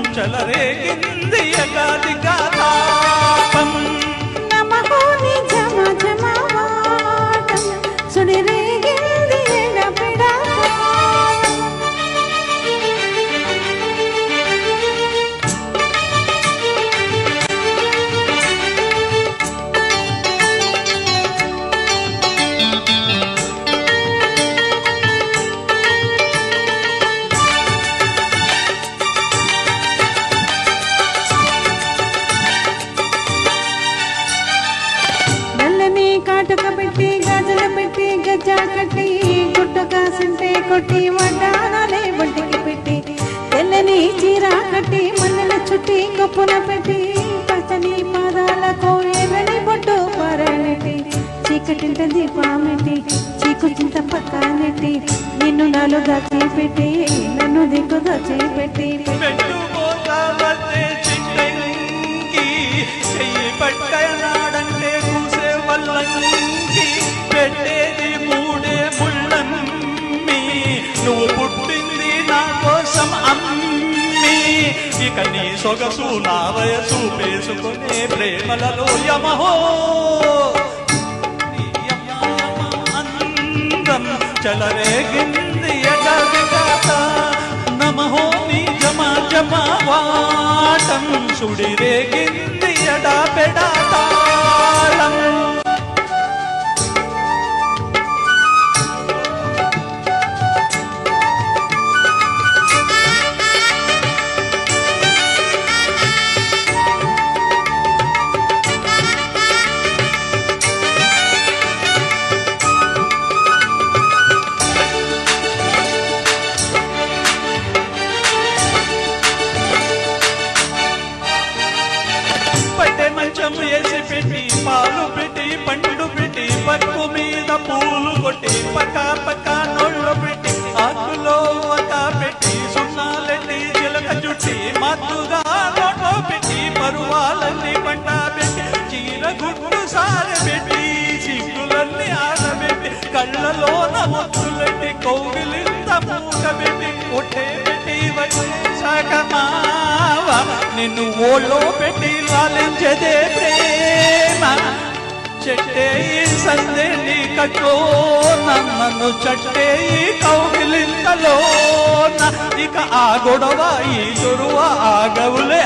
చంచల రేగింది ఎగాదిగా తాపం సజ్జా కట్టి గుడ్డ కాసింటే కొట్టి వడ్డానాలే ఒంటికి పెట్టి తెల్లని చీర కట్టి మన్నెల చుట్టి కొప్పున పెట్టి పచ్చని పాదాలకు ఎర్రని బొట్టు పరనెట్టి చీకటింట దీపామెట్టి చీకుచింత పక్కనెట్టి నిన్ను నాలో దాచిపెట్టి నన్ను దిక్కు దాచిపెట్టి పెట్టుకోతావతే చెయ్యి పట్టనాడంటే కూసే వల్లంకి పెట్టేది ఇక నీ సొగసు నా వయసు పేసుకునే ప్రేమలలో యమహో. అందం చలరేగింది ఎడగట నమహో నీ జమ జమ వాటం సుడిరేగింది పట్టె వేసి పెట్టి పాలు పెట్టి పండు పెట్టి పక్కు మీద పూలు కొట్టి పక్క పక్క నోళ్ళు పెట్టి ఆకులో ఒక పెట్టి సున్నాలెట్టి చిలక చుట్టి మత్తుగా నోట్లో పెట్టి పరువాలన్నీ పంట పెట్టి చీర గుడ్డు సారబెట్టి చిక్కులన్నీ ఆడబెట్టి కళ్ళలోన ముత్తులెట్టి కౌగిలింత మూట పెట్టి కొట్టే పెట్టి వచ్చి సగమా నిన్ను ఓళ్ళో పెట్టి లాలించదే ప్రేమ. చెట్టే సందే నీ కట్టో నన్ను చట్టే కౌగిలింతలో ఇక ఆ గొడవ ఈ దురువ ఆగవులే